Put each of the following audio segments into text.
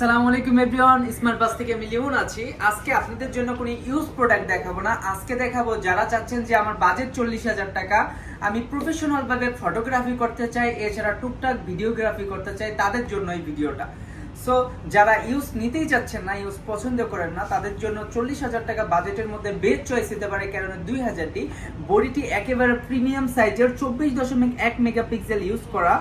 আসসালামু আলাইকুম everyone smart বাস থেকে মিলিয়ন আছি। আজকে আপনাদের জন্য কোনো ইউজ প্রোডাক্ট দেখাবো না। আজকে দেখাবো যারা চাচ্ছেন যে আমার বাজেট চল্লিশ হাজার টাকা, আমি প্রফেশনাল ভাবে ফটোগ্রাফি করতে চাই, এছাড়া টুকটাক ভিডিওগ্রাফি করতে চাই, তাদের জন্য এই ভিডিওটা। সো যারা ইউজ নিতেই চাচ্ছেন না ইউজ পছন্দ করেন না, তাদের জন্য চল্লিশ হাজার টাকা বাজেটের মধ্যে বেস্ট চয়েস হতে পারে কারণ দুই হাজারটি। বডিটি একেবারে প্রিমিয়াম সাইজের চব্বিশ দশমিক এক মেগাপিক্সেল ইউজ করা।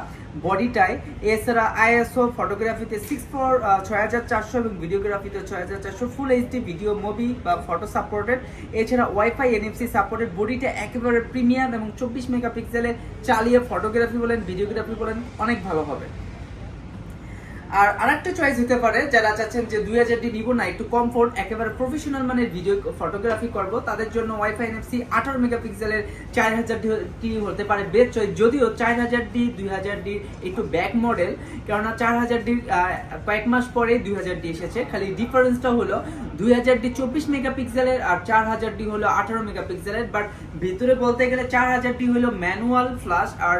বডিটায়। এছাড়া আইএসও ফটোগ্রাফিতে সিক্স ফোর ছয় হাজার চারশো এবং ভিডিওগ্রাফিতে ছয় হাজার চারশো। ফুল এইচডি ভিডিও মুভি বা ফটো সাপোর্টেড এছাড়া ওয়াইফাই এনএফসি সাপোর্টেড বডিটা একেবারে প্রিমিয়াম এবং চব্বিশ মেগাপিক্সেলে চালিয়ে ফটোগ্রাফি বলেন ভিডিওগ্রাফি বলেন, অনেক ভালো হবে। আর আরেকটা চয়েস হতে পারে, যারা চাচ্ছেন যে দুই হাজার ডি নিব না, একটু কমফোর্ট একেবারে প্রফেশনাল মানে ভিডিও ফটোগ্রাফি করব, তাদের জন্য ওয়াইফাই এনএফসি আঠারো মেগাপিক্সেলের চার হাজার ডি হতে পারে বেস্ট চয়েস যদিও চার হাজার ডি, দুই হাজার ডি একটু ব্যাক মডেল কেননা চার হাজার ডি কয়েক মাস পরে দুই হাজার ডি এসেছে, খালি ডিফারেন্সটা হলো দুই হাজার ডি চব্বিশ মেগাপিক্সেলের আর চার হাজার ডি হলো আঠারো মেগাপিক্সেলের বাট ভিতরে বলতে গেলে চার হাজার ডি হলো ম্যানুয়াল ফ্লাশ আর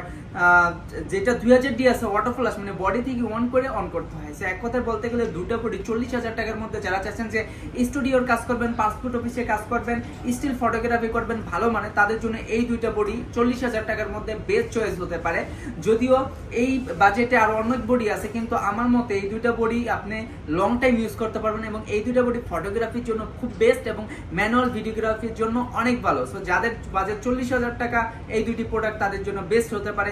যেটা দুই হাজার ডি আছে ওয়াটার ফ্লাশ মানে বডি থেকে অন করে অন করতে হয়। সে এক কথায় বলতে গেলে দুটো বডি চল্লিশ হাজার টাকার মধ্যে যারা চাচ্ছেন যে স্টুডিওর কাজ করবেন পাসপোর্ট অফিসে কাজ করবেন স্টিল ফটোগ্রাফি করবেন, ভালো মানে তাদের জন্য এই দুইটা বডি চল্লিশ হাজার টাকার মধ্যে বেস্ট চয়েস হতে পারে। যদিও এই বাজেটে আরও অনেক বডি আছে, কিন্তু আমার মতে এই দুইটা বডি আপনি লং টাইম ইউজ করতে পারবেন এবং এই দুইটা বডি ফটোগ্রাফির জন্য খুব বেস্ট এবং ম্যানুয়াল ভিডিওগ্রাফির জন্য অনেক ভালো। সো যাদের বাজেট চল্লিশ হাজার টাকা, এই দুইটি প্রোডাক্ট তাদের জন্য বেস্ট হতে পারে।